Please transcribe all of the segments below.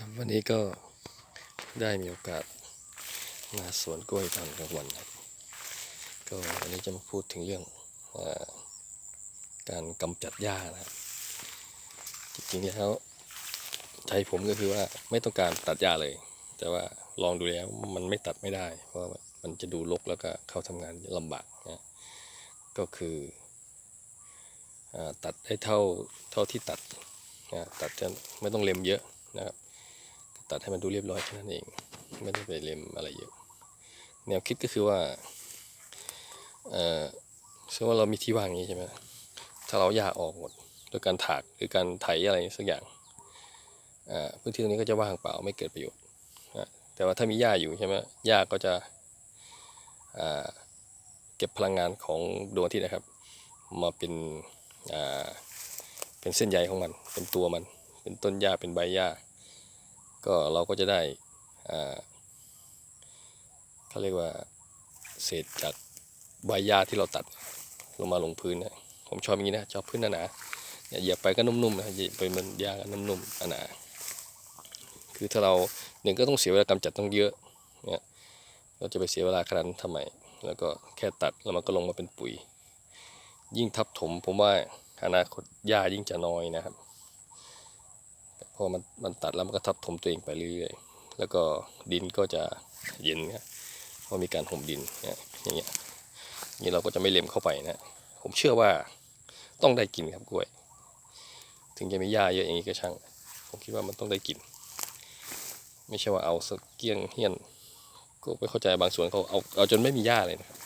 ครับวันนี้ก็ได้มีโอกาสมาสวนกล้วยตอนกลางวันครับก็วันนี้จะมาพูดถึงเรื่องอการกำจัดหญ้านะครับจริงๆแล้วใจผมก็คือว่าไม่ต้องการตัดหญ้าเลย แต่ว่าลองดูแล้วมันไม่ตัดไม่ได้ เพราะว่ามันจะดูรกแล้วก็เข้าทำงานลำบากนะก็คืออตัดได้เท่าเท่าที่ตัดนะตัดจะไม่ต้องเล็มเยอะนะครับ ตัดให้มันดูเรียบร้อยแค่นั้นเอง ไม่ได้ไปเล็มอะไรเยอะ แนวคิดก็คือว่า เอ่อสมมติว่าเรามีที่วางอย่างนี้ใช่ไหมถ้าเราหญ้าออกหมดโดยการถากหรือการไถอะไรสักอย่างพื้นที่ตรงนี้ก็จะว่างเปล่าไม่เกิดประโยชน์แต่ว่าถ้ามีหญ้าอยู่ใช่ไหมหญ้าก็จะเก็บพลังงานของดวงอาทิตย์นะครับ มาเป็นเป็นเส้นใยของมัน เป็นตัวมัน เป็นต้นหญ้าเป็นใบหญ้า ก็เราก็จะได้เขาเรียกว่าเศษจากใบหญ้าที่เราตัดลงมาลงพื้นนะผมชอบอย่างนี้นะชอบพื้นหนาๆเหยียบไปก็นุ่มๆนะเหยียบไปมันหญ้าก็นุ่มๆหนาคือถ้าเราหนึ่งก็ต้องเสียเวลากำจัดต้องเยอะเนี่ยเราจะไปเสียเวลาขนาดนั้นทำไมแล้วก็แค่ตัดแล้วมันก็ลงมาเป็นปุ๋ย ยิ่งทับถมผมว่าอนาคตหญ้ายิ่งจะน้อยนะครับ พอมันมันตัดแล้วมันก็ทับถมตัวเองไปเรื่อยๆแล้วก็ดินก็จะเย็นนะเพราะมีการห่มดินอย่างเงี้ยนี่เราก็จะไม่เล็มเข้าไปนะ ผมเชื่อว่าต้องได้กินครับกล้วย ถึงจะมีหญ้าเยอะอย่างนี้ก็ช่าง ผมคิดว่ามันต้องได้กิน ไม่ใช่ว่าเอาสกเกี้ยงเฮี้ยน ก็ไม่เข้าใจบางส่วนเขาเอาเอาจนไม่มีหญ้าเลยนะครับ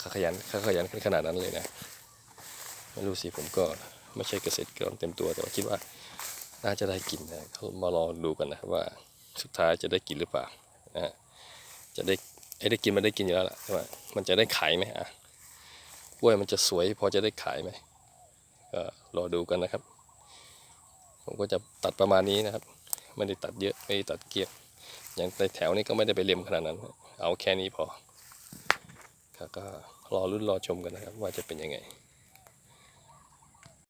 ก็ขยันขยันขนาดนั้นเลยนะ ไม่รู้สิผมก็ไม่ใช่เกษตรกรเต็มตัวแต่ว่าคิดว่า น่าจะได้กินนะเขามารอดูกันนะว่าสุดท้ายจะได้กินหรือเปล่านะจะได้ไอ้ได้กินมันได้กินอยู่แล้วล่ะแต่ว่ามันจะได้ขายไหมอะกล้วยมันจะสวยพอจะได้ขายไหมก็รอดูกันนะครับ ผมก็จะตัดประมาณนี้นะครับ ไม่ได้ตัดเยอะไม่ได้ตัดเกลียงอย่างในแถวนี้ก็ไม่ได้ไปเล็มขนาดนั้น เอาแค่นี้พอก็รอรุ่นรอชมกันนะครับ ว่าจะเป็นยังไง